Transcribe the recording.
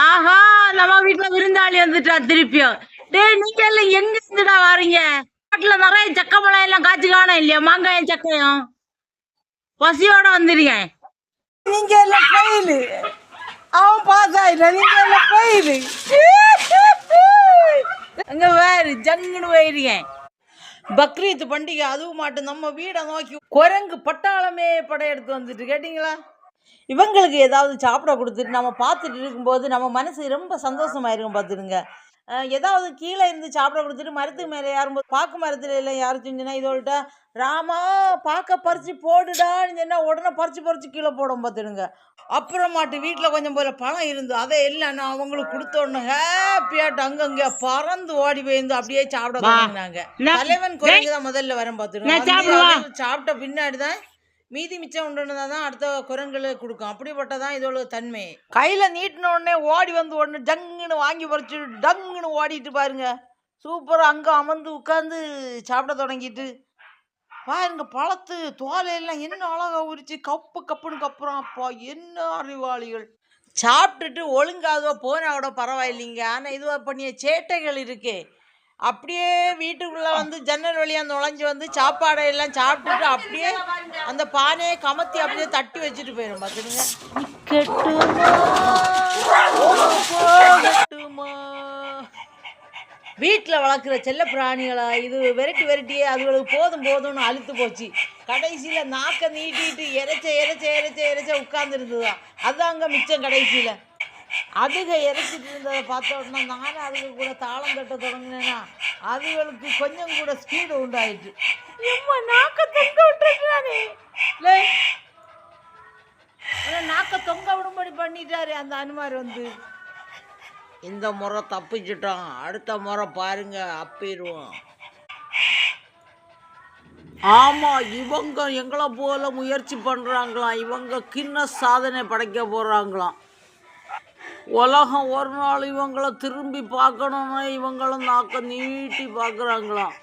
ஆஹா நம்ம வீட்டுல விருந்தாளி வந்துட்டா திருப்பியும். டேய் நீங்க எல்லாம் எங்க இருந்துடா வாரீங்க? காட்டுல நிறைய சக்க மிளகாய் எல்லாம் காய்ச்சி காணும் இல்லையா? மாங்காயும் சக்கையும். பசியோட வந்துருக்கேன். நீங்க எல்லாம் ஃபெயிலு அவன் பாஸ் ஆயிட்டான் நீங்க எல்லாம் ஃபெயிலு அங்க வேறு ஜங்குன்னு போயிருக்கேன். பக்ரீத் பண்டிகை அதுவும் மாட்டும் நம்ம வீடை நோக்கி குரங்கு பட்டாளமே படையெடுத்து வந்துட்டு கேட்டிங்களா? இவங்களுக்கு ஏதாவது சாப்பிட கொடுத்துட்டு நம்ம பார்த்துட்டு இருக்கும்போது நம்ம மனசு ரொம்ப சந்தோஷமாயிருக்கும் பார்த்துடுங்க. அஹ் ஏதாவது கீழே இருந்து சாப்பிட கொடுத்துட்டு மரத்துக்கு மேலே யாரும் பாக்கு மரத்துல எல்லாம் யாரும் செஞ்சுனா இதோட ராமா பாக்க பறிச்சு போடுடான்னு சொன்னா உடனே பறிச்சு பறிச்சு கீழே போடும் பார்த்துடுங்க. அப்புறமாட்டு வீட்டில் கொஞ்சம் போல பழம் இருந்து அதை எல்லாம் நான் அவங்களுக்கு கொடுத்த உடனே ஹாப்பியாட்டு அங்கங்க பறந்து ஓடி போயிருந்து அப்படியே சாப்பிட தொடங்கினாங்க. தலைவன் குரங்கு தான் முதல்ல வரம் பார்த்துருக்கோம் சாப்பிட்ட பின்னாடி தான் மீதி மிச்சம் உண்டுன்னு தான் அடுத்த குரங்களுக்கு கொடுக்கும். அப்படிப்பட்டதான் இதோட தன்மை. கையில் நீட்டின உடனே ஓடி வந்து உடனே டங்குன்னு வாங்கி பறிச்சு டங்குன்னு ஓடிட்டு பாருங்க. சூப்பராக அங்கே அமர்ந்து உட்காந்து சாப்பிட தொடங்கிட்டு. பாருங்க பழத்து தோலையெல்லாம் என்ன அழகா உரிச்சு கப்பு கப்புன்னு கப்புறம் அப்பா என்ன அறிவாளிகள். சாப்பிட்டுட்டு ஒழுங்காதோ போனால் கூட பரவாயில்லைங்க. ஆனால் இதுவாக பண்ணிய சேட்டைகள் இருக்கே. அப்படியே வீட்டுக்குள்ள வந்து ஜன்னல் வழியா நுழைஞ்சு வந்து சாப்பாடை எல்லாம் சாப்பிட்டுட்டு அப்படியே அந்த பானையை கமத்தி அப்படியே தட்டி வச்சுட்டு போயிடும் பார்த்துடுங்க வீட்டில் வளர்க்குற செல்ல பிராணிகளா இது வெரைட்டி வெரைட்டியே அதுகளுக்கு போதும் போதும்னு அழுத்து போச்சு. கடைசியில் நாக்கை நீட்டிட்டு இறைச்ச இறைச்ச இறைச்ச இறைச்ச உட்காந்துருந்துதான் அதுதான் அங்கே மிச்சம் கடைசியில். அதுக இறைச்சிட்டு இருந்ததை பார்த்த உடனே நானும் அதுக்கு கூட தாளம் தட்ட தொடங்கினேன்னா அதுகளுக்கு கொஞ்சம் கூட ஸ்பீடு உண்டாயிட்டு எம்மா நாக்க தொங்க விட்டுறானே நாக்க தொங்க விடும்படி பண்ணிட்டாரு அந்த அனுமார் வந்து. இந்த முறை தப்பிச்சிட்டோம் அடுத்த முறை பாருங்க அப்பிடுவோம். ஆமா இவங்க எங்களை போல முயற்சி பண்றாங்களாம் இவங்க கின்ன சாதனை படைக்க போறாங்களாம். உலகம் ஒரு நாள் இவங்களை திரும்பி பார்க்கணுன்னு இவங்களும் நாக்க நீட்டி பார்க்குறாங்களாம்.